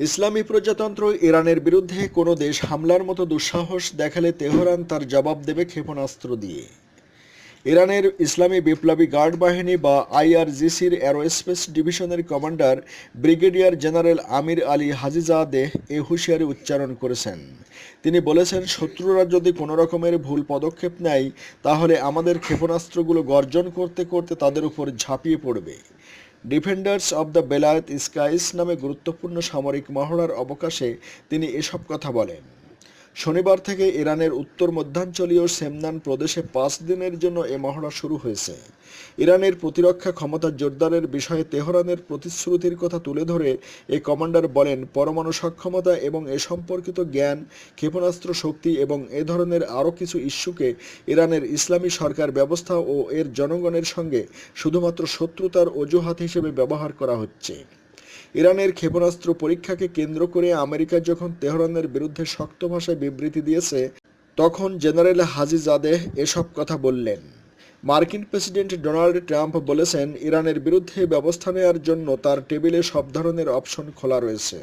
ইসলামী প্রজাতন্ত্র ইরানের বিরুদ্ধে কোনো দেশ হামলার মতো দুঃসাহস দেখালে তেহরান তার জবাব দেবে ক্ষেপণাস্ত্র দিয়ে। ইরানের ইসলামী বিপ্লবী গার্ড বাহিনী বা আইআরজিসির অ্যারোস্পেস ডিভিশনের commander brigadier general Amir Ali Hajizadeh এ হুঁশিয়ারি উচ্চারণ করেছেন। তিনি বলেছেন, শত্রুরা যদি কোনো রকমের ভুল পদক্ষেপ নেয়, তাহলে আমাদের ক্ষেপণাস্ত্রগুলো গর্জন করতে করতে তাদের উপর ঝাঁপিয়ে পড়বে। Defenders of the Velayat skies নামে গুরুত্বপূর্ণ সামরিক মহড়ার অবকাশে তিনি এসব কথা বলেন। শনিবার থেকে ইরানের উত্তর মধ্যাঞ্চলীয় সেমনান প্রদেশে পাঁচ দিনের জন্য এ মহড়া শুরু হয়েছে। ইরানের প্রতিরক্ষা ক্ষমতা জোরদারের বিষয়ে তেহরানের প্রতিশ্রুতির কথা তুলে ধরে এ কমান্ডার বলেন, পরমাণু সক্ষমতা এবং এ সম্পর্কিত জ্ঞান, ক্ষেপণাস্ত্র শক্তি এবং এ ধরনের আরও কিছু ইস্যুকে ইরানের ইসলামী সরকার ব্যবস্থা ও এর জনগণের সঙ্গে শুধুমাত্র শত্রুতার অজুহাত হিসেবে ব্যবহার করা হচ্ছে। ইরানের ক্ষেপণাস্ত্র পরীক্ষাকে কেন্দ্র করে আমেরিকা যখন তেহরানের বিরুদ্ধে শক্ত ভাষায় বিবৃতি দিয়েছে, তখন জেনারেল হাজিজাদেহ এসব কথা বললেন। মার্কিন প্রেসিডেন্ট ডোনাল্ড ট্রাম্প বলেছেন, ইরানের বিরুদ্ধে ব্যবস্থা নেওয়ার জন্য তার টেবিলে সব ধরনের অপশন খোলা রয়েছে।